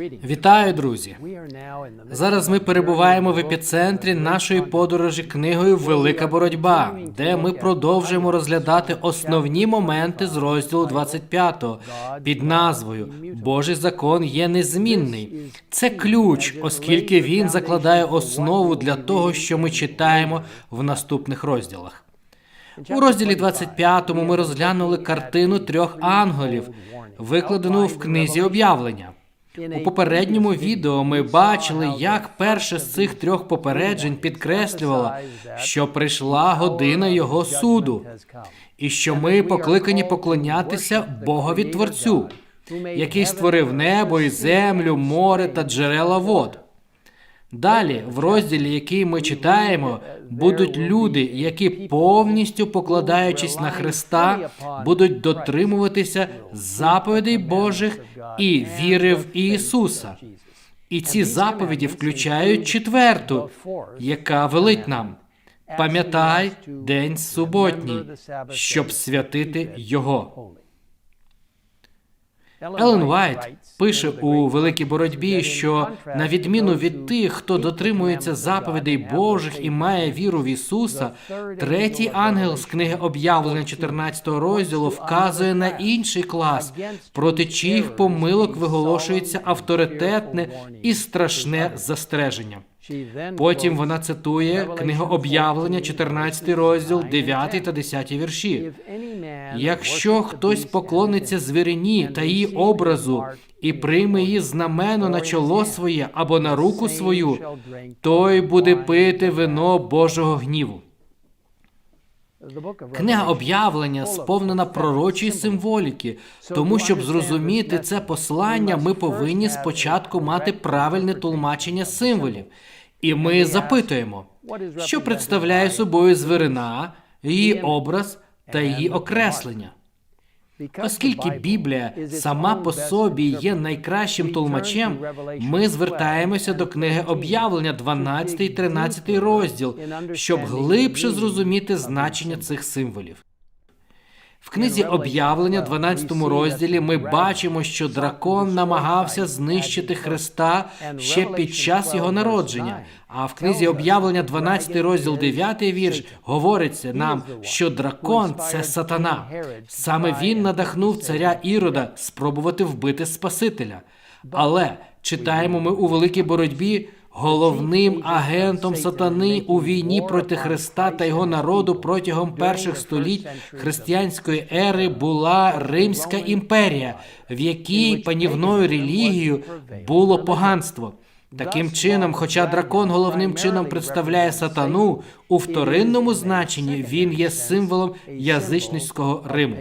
Вітаю, друзі! Зараз ми перебуваємо в епіцентрі нашої подорожі книгою Велика боротьба, де ми продовжуємо розглядати основні моменти з розділу 25 під назвою Божий закон є незмінний. Це ключ, оскільки він закладає основу для того, що ми читаємо в наступних розділах. У розділі 25 ми розглянули картину трьох ангелів, викладену в книзі об'явлення. У попередньому відео ми бачили, як перше з цих трьох попереджень підкреслювало, що прийшла година його суду, і що ми покликані поклонятися Богові Творцю, який створив небо і землю, море та джерела вод. Далі, в розділі, який ми читаємо, будуть люди, які повністю покладаючись на Христа, будуть дотримуватися заповідей Божих і віри в Ісуса. І ці заповіді включають четверту, яка велить нам. Пам'ятай день суботній, щоб святити його. Елен Вайт пише у великій боротьбі, що на відміну від тих, хто дотримується заповідей Божих і має віру в Ісуса, третій ангел з книги об'явлення 14 розділу вказує на інший клас, проти чиїх помилок виголошується авторитетне і страшне застереження. Потім вона цитує книгу об'явлення, 14 розділ, 9 та 10 вірші. Якщо хтось поклониться звірині та її образу і прийме її знамено на чоло своє або на руку свою, той буде пити вино Божого гніву. Книга об'явлення сповнена пророчої символіки, тому щоб зрозуміти це послання, ми повинні спочатку мати правильне тлумачення символів. І ми запитуємо, що представляє собою звірина, її образ та її окреслення. Оскільки Біблія сама по собі є найкращим толмачем, ми звертаємося до книги об'явлення 12 і 13 розділ, щоб глибше зрозуміти значення цих символів. В книзі об'явлення, 12 розділі, ми бачимо, що дракон намагався знищити Христа ще під час його народження. А в книзі об'явлення, 12 розділ, 9 вірш, говориться нам, що дракон це сатана. Саме він надахнув царя Ірода спробувати вбити Спасителя. Але читаємо ми у великій боротьбі. Головним агентом сатани у війні проти Христа та його народу протягом перших століть християнської ери була Римська імперія, в якій панівною релігією було поганство. Таким чином, хоча дракон головним чином представляє сатану, у вторинному значенні він є символом язичницького Риму.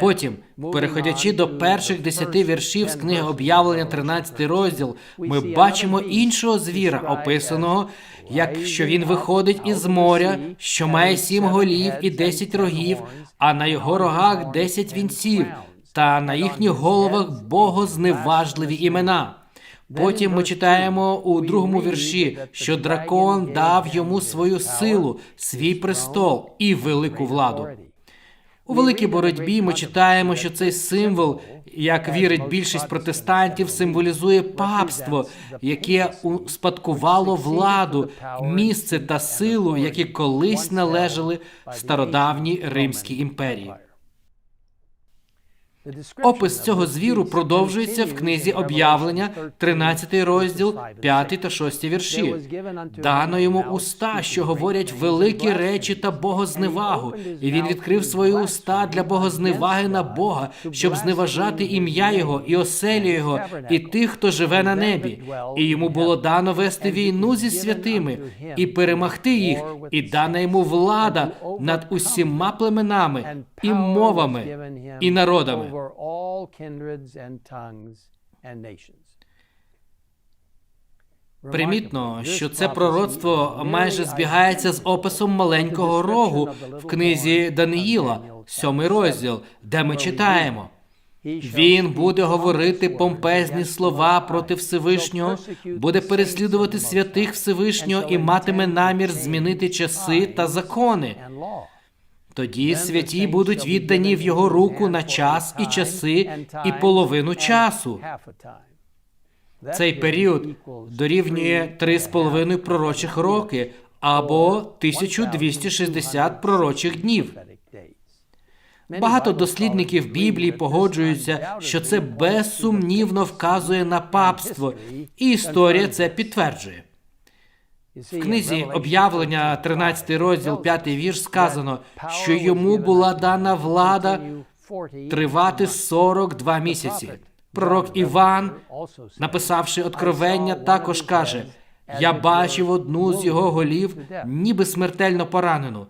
Потім, переходячи до перших десяти віршів з книги об'явлення, 13 розділ, ми бачимо іншого звіра, описаного, як що він виходить із моря, що має сім голів і десять рогів, а на його рогах десять вінців, та на їхніх головах богозневажливі імена. Потім ми читаємо у другому вірші, що дракон дав йому свою силу, свій престол і велику владу. У великій боротьбі ми читаємо, що цей символ, як вірить більшість протестантів, символізує папство, яке успадкувало владу, місце та силу, які колись належали стародавній Римській імперії. Опис цього звіру продовжується в книзі об'явлення, 13 розділ, 5 та 6 вірші. Дано йому уста, що говорять великі речі та богозневагу, і він відкрив свої уста для богозневаги на Бога, щоб зневажати ім'я Його і оселю Його, і тих, хто живе на небі. І йому було дано вести війну зі святими і перемогти їх, і дана йому влада над усіма племенами і мовами і народами. Over all kindreds and tongues and nations. Примітно, що це пророцтво майже збігається з описом маленького рогу в книзі Даниїла, сьомий розділ, де ми читаємо. Він буде говорити помпезні слова проти Всевишнього, буде переслідувати святих Всевишнього і матиме намір змінити часи та закони. Тоді святі будуть віддані в його руку на час і часи, і половину часу. Цей період дорівнює 3,5 пророчих роки або 1260 пророчих днів. Багато дослідників Біблії погоджуються, що це безсумнівно вказує на папство, і історія це підтверджує. В книзі об'явлення, 13 розділ, 5 вірш, сказано, що йому була дана влада тривати 42 місяці. Пророк Іван, написавши откровення, також каже: Я бачив одну з його голів, ніби смертельно поранену.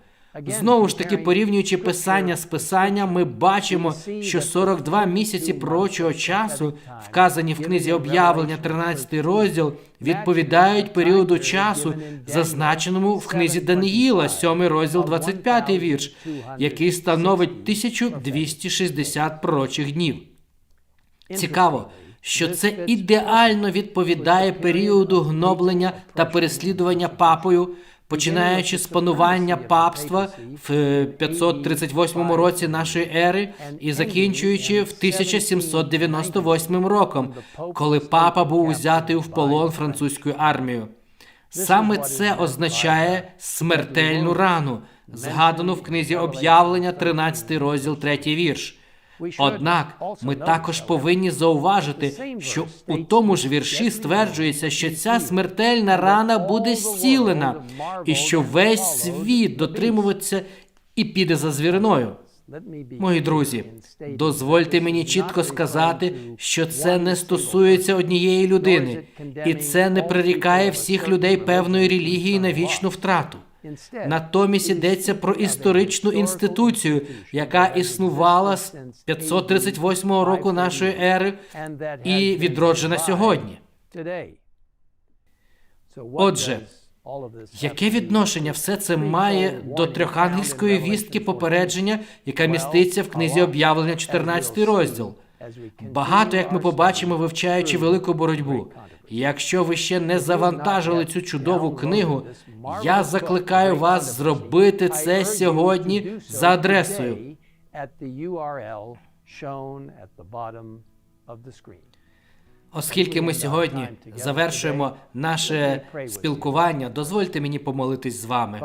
Знову ж таки, порівнюючи писання з писанням, ми бачимо, що 42 місяці пророчого часу, вказані в книзі об'явлення, 13 розділ, відповідають періоду часу, зазначеному в книзі Даниїла, 7 розділ, 25 вірш, який становить 1260 пророчих днів. Цікаво, що це ідеально відповідає періоду гноблення та переслідування папою, починаючи з панування папства в 538 році нашої ери і закінчуючи в 1798 роком, коли папа був узятий в полон французькою армією. Саме це означає смертельну рану, згадану в книзі об'явлення, 13 розділ, 3 вірш. Однак ми також повинні зауважити, що у тому ж вірші стверджується, що ця смертельна рана буде зцілена, і що весь світ дотримуватися і піде за звіриною. Мої друзі, дозвольте мені чітко сказати, що це не стосується однієї людини, і це не прирікає всіх людей певної релігії на вічну втрату. Натомість йдеться про історичну інституцію, яка існувала з 538 року нашої ери і відроджена сьогодні. Отже, Яке відношення все це має до трьохангельської вістки попередження, яка міститься в книзі об'явлення 14 розділ? Багато, як ми побачимо, вивчаючи велику боротьбу. Якщо ви ще не завантажили цю чудову книгу, я закликаю вас зробити це сьогодні за адресою. Оскільки ми сьогодні завершуємо наше спілкування, дозвольте мені помолитись з вами.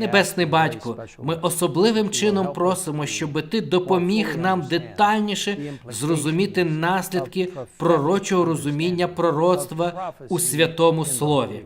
Небесний батько, ми особливим чином просимо, щоб ти допоміг нам детальніше зрозуміти наслідки пророчого розуміння пророцтва у святому слові.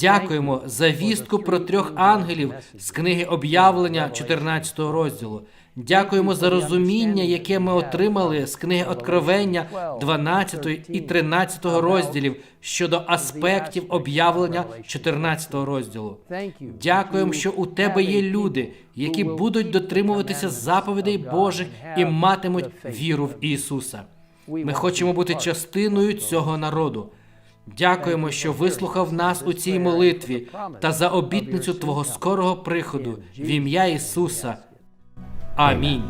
Дякуємо за вістку про трьох ангелів з книги об'явлення 14 розділу. Дякуємо за розуміння, яке ми отримали з книги Откровення 12 і 13 розділів щодо аспектів об'явлення 14 розділу. Дякуємо, що у тебе є люди, які будуть дотримуватися заповідей Божих і матимуть віру в Ісуса. Ми хочемо бути частиною цього народу. Дякуємо, що вислухав нас у цій молитві та за обітницю Твого скорого приходу в ім'я Ісуса. Амінь.